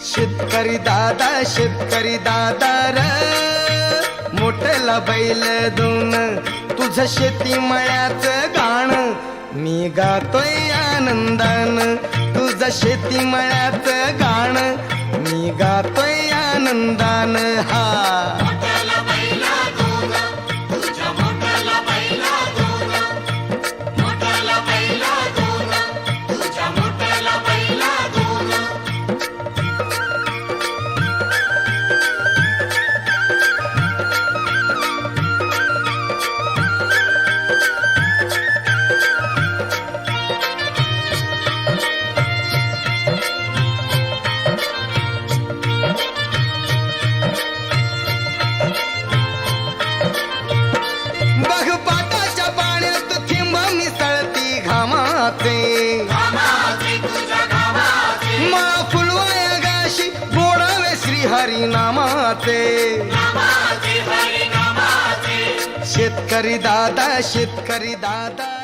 शेतकरी दादा शेतकरी दादा र. मोठ्याला बैल दोन. तुझ शेती मळ्याच गाण. मी गातोय आनंदान. तुझ शेती मळ्याच गाण. मी गातोय हरी नामाचे शेतकरी दादा शेतकरी दादा.